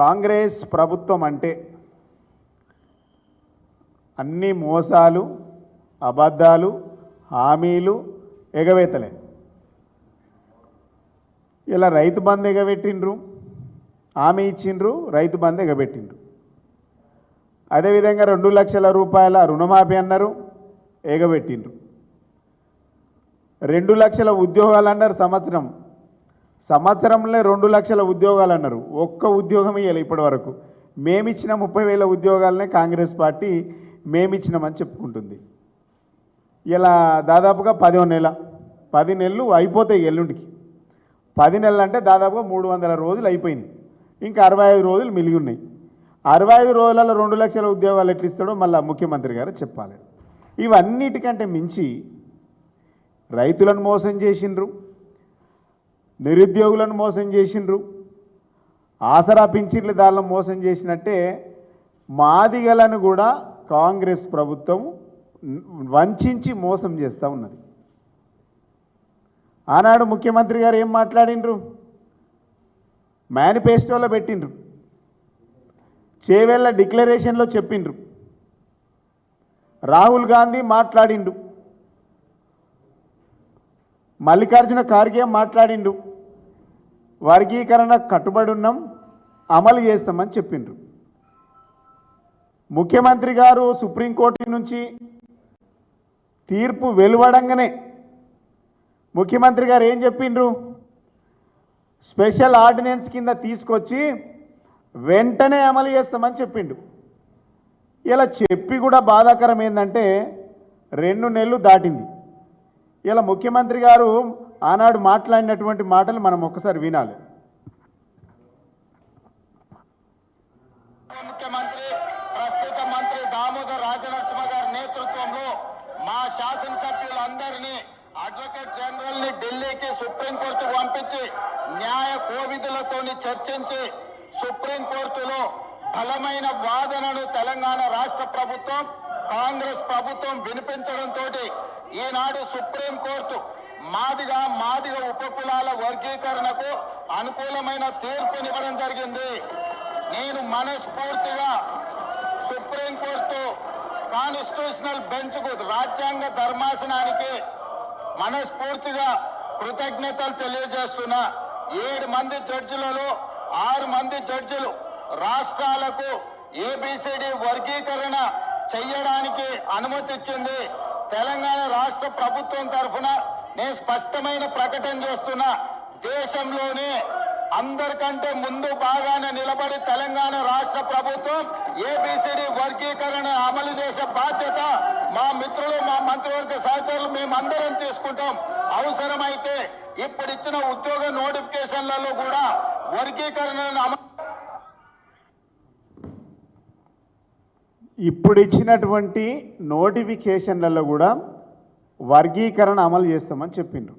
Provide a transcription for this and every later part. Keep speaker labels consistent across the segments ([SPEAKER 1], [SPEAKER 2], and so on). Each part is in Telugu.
[SPEAKER 1] కాంగ్రెస్ ప్రభుత్వం అంటే అన్ని మోసాలు అబద్ధాలు హామీలు ఎగవేతలే. ఇలా రైతు బంద్ ఎగబెట్టిండ్రు హామీ ఇచ్చిండ్రు రైతు బంద్ ఎగబెట్టిండ్రు. అదేవిధంగా రెండు లక్షల రూపాయల రుణమాఫీ అన్నారు ఎగబెట్టిండ్రు. రెండు లక్షల ఉద్యోగాలు అన్నారు సంవత్సరం. సంవత్సరంలో రెండు లక్షల ఉద్యోగాలు అన్నారు. ఒక్క ఉద్యోగం ఇవ్వాలి ఇప్పటి వరకు మేమిచ్చిన ముప్పై వేల ఉద్యోగాలనే కాంగ్రెస్ పార్టీ మేమిచ్చినామని చెప్పుకుంటుంది. ఇలా దాదాపుగా పదో నెల పది నెలలు అయిపోతాయి ఎల్లుండికి. పది నెలలు అంటే దాదాపుగా మూడు వందల రోజులు అయిపోయినాయి. ఇంకా అరవై ఐదు రోజులు మిలిగి ఉన్నాయి అరవై ఐదు రోజులలో రెండు లక్షల ఉద్యోగాలు ఎట్లా ఇస్తాడో మళ్ళీ ముఖ్యమంత్రి గారు చెప్పాలి. ఇవన్నిటికంటే మించి రైతులను మోసం చేసిండ్రు. నిరుద్యోగులను మోసం చేసిండ్రు. ఆసరా పింఛన్ల దాళ్ళను మోసం చేసినట్టే మాదిగలను కూడా కాంగ్రెస్ ప్రభుత్వం వంచి మోసం చేస్తూ ఉన్నది. ఆనాడు ముఖ్యమంత్రి గారు ఏం మాట్లాడిండ్రు? మేనిఫెస్టోలో పెట్టిండ్రు. చేవెళ్ళ డిక్లరేషన్లో చెప్పిండ్రు. రాహుల్ గాంధీ మాట్లాడిండు. మల్లికార్జున ఖార్గే మాట్లాడిండు. వర్గీకరణ కట్టుబడి ఉన్నాం అమలు చేస్తామని చెప్పిండ్రు. ముఖ్యమంత్రి గారు సుప్రీంకోర్టు నుంచి తీర్పు వెలువడంగానే ముఖ్యమంత్రి గారు ఏం చెప్పిండ్రు? స్పెషల్ ఆర్డినెన్స్ కింద తీసుకొచ్చి వెంటనే అమలు చేస్తామని చెప్పిండు. ఇలా చెప్పి కూడా బాధాకరం ఏంటంటే రెండు నెలలు దాటింది. ఇలా ముఖ్యమంత్రి గారు ఆనాడు మాట్లాడినటువంటి మాటలు మనం ఒక్కసారి వినాలి.
[SPEAKER 2] ముఖ్యమంత్రి ప్రస్తుత మంత్రి దామోదర్ రాజనరసింహ గారి నేతృత్వంలో మా శాసనసభ్యులందరినీ అడ్వకేట్ జనరల్ని ఢిల్లీకి సుప్రీంకోర్టు పంపించి న్యాయ కోవిధులతో చర్చించి సుప్రీంకోర్టులో బలమైన వాదనను తెలంగాణ రాష్ట్ర ప్రభుత్వం కాంగ్రెస్ ప్రభుత్వం వినిపించడంతో ఈనాడు సుప్రీంకోర్టు మాదిగా మాదిగ ఉపకులాల వర్గీకరణకు అనుకూలమైన తీర్పునివ్వడం జరిగింది. నేను మనస్ఫూర్తిగా సుప్రీంకోర్టు కాన్స్టిట్యూషనల్ బెంచ్కు రాజ్యాంగ ధర్మాసనానికి మనస్ఫూర్తిగా కృతజ్ఞతలు తెలియజేస్తున్నా. ఏడు మంది జడ్జిలలో ఆరు మంది జడ్జిలు రాష్ట్రాలకు ఏబిసిడి వర్గీకరణ చెయ్యడానికి అనుమతి ఇచ్చింది తెలంగాణ రాష్ట్ర ప్రభుత్వం తరఫున నేను స్పష్టమైన ప్రకటన చేస్తున్నా దేశంలోనే అందరికంటే ముందు బాగానే నిలబడి తెలంగాణ రాష్ట్ర ప్రభుత్వం ఏబిసిడి వర్గీకరణ అమలు చేసే బాధ్యత మా మిత్రులు మా మంత్రివర్గ సహచరులు మేమందరం తీసుకుంటాం. అవసరమైతే ఇప్పుడు ఇచ్చిన ఉద్యోగ నోటిఫికేషన్లలో కూడా వర్గీకరణను అమలు
[SPEAKER 1] ఇప్పుడు ఇచ్చినటువంటి నోటిఫికేషన్లలో కూడా వర్గీకరణ అమలు చేస్తామని చెప్పిండ్రు.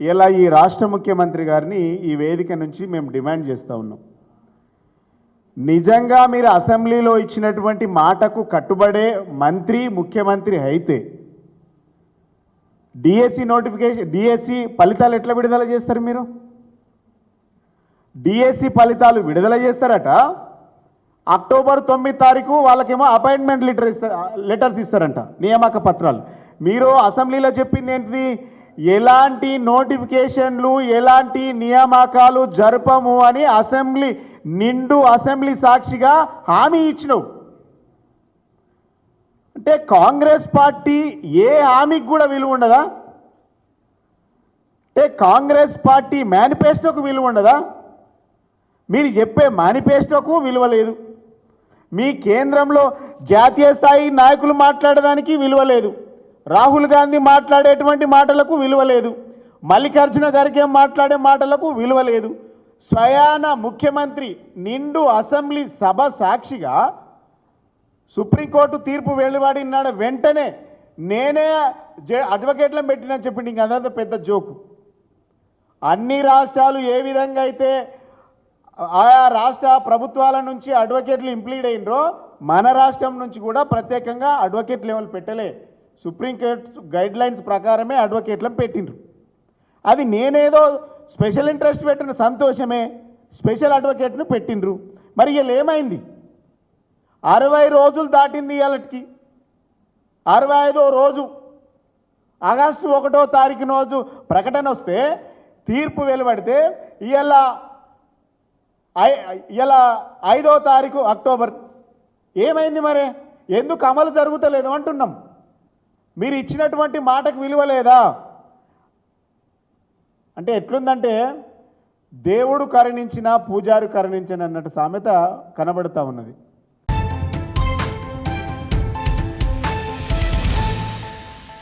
[SPEAKER 1] ఇలా ఈ రాష్ట్ర ముఖ్యమంత్రి గారిని ఈ వేదిక నుంచి మేము డిమాండ్ చేస్తూ ఉన్నాం. నిజంగా మీరు అసెంబ్లీలో ఇచ్చినటువంటి మాటకు కట్టుబడే మంత్రి ముఖ్యమంత్రి అయితే డిఎస్సి నోటిఫికేషన్ డిఎస్సి ఫలితాలు ఎట్లా విడుదల చేస్తారు మీరు? డిఎస్సి ఫలితాలు విడుదల చేస్తారట. అక్టోబర్ తొమ్మిది తారీఖు వాళ్ళకేమో అపాయింట్మెంట్ లెటర్ ఇస్తారు లెటర్స్ ఇస్తారంట నియామక పత్రాలు. మీరు అసెంబ్లీలో చెప్పింది ఏంటిది? ఎలాంటి నోటిఫికేషన్లు ఎలాంటి నియామకాలు జరపము అని అసెంబ్లీ నిండు అసెంబ్లీ సాక్షిగా హామీ ఇచ్చినావు. అంటే కాంగ్రెస్ పార్టీ ఏ హామీకి కూడా విలువ ఉండదా? అంటే కాంగ్రెస్ పార్టీ మేనిఫెస్టోకు విలువ ఉండదా? మీరు చెప్పే మేనిఫెస్టోకు విలువ లేదు. మీ కేంద్రంలో జాతీయ స్థాయి నాయకులు మాట్లాడడానికి విలువ లేదు. రాహుల్ గాంధీ మాట్లాడేటువంటి మాటలకు విలువ లేదు. మల్లికార్జున ఖర్గే మాట్లాడే మాటలకు విలువ లేదు. స్వయాన ముఖ్యమంత్రి నిండు అసెంబ్లీ సభ సాక్షిగా సుప్రీంకోర్టు తీర్పు వెలువడినాడు వెంటనే నేనే జే- అడ్వకేట్లను పెట్టినని చెప్పింది ఇంక అదంతా పెద్ద జోకు. అన్ని రాష్ట్రాలు ఏ విధంగా అయితే ఆయా రాష్ట్ర ప్రభుత్వాల నుంచి అడ్వకేట్లు ఇంప్లీడ్ అయినరో మన రాష్ట్రం నుంచి కూడా ప్రత్యేకంగా అడ్వకేట్ లెవెల్ పెట్టలే. సుప్రీంకోర్టు గైడ్ లైన్స్ ప్రకారమే అడ్వకేట్లను పెట్టిండ్రు. అది నేనేదో స్పెషల్ ఇంట్రెస్ట్ పెట్టిన సంతోషమే స్పెషల్ అడ్వకేట్ను పెట్టిండ్రు. మరి ఇలా ఏమైంది? అరవై రోజులు దాటింది ఇవాళకి అరవై ఐదో రోజు ఆగస్టు ఒకటో తారీఖు రోజు ప్రకటన వస్తే తీర్పు వెలువడితే ఇవాళ ఇలా ఐదో తారీఖు అక్టోబర్. ఏమైంది మరి? ఎందుకు అమలు జరుగుతలేదు అంటున్నాం. మీరు ఇచ్చినటువంటి మాటకు విలువ లేదా? అంటే ఎట్లుందంటే దేవుడు కరుణించినా పూజారు కరుణించిన అన్నట్టు సామెత కనబడుతూ ఉన్నది.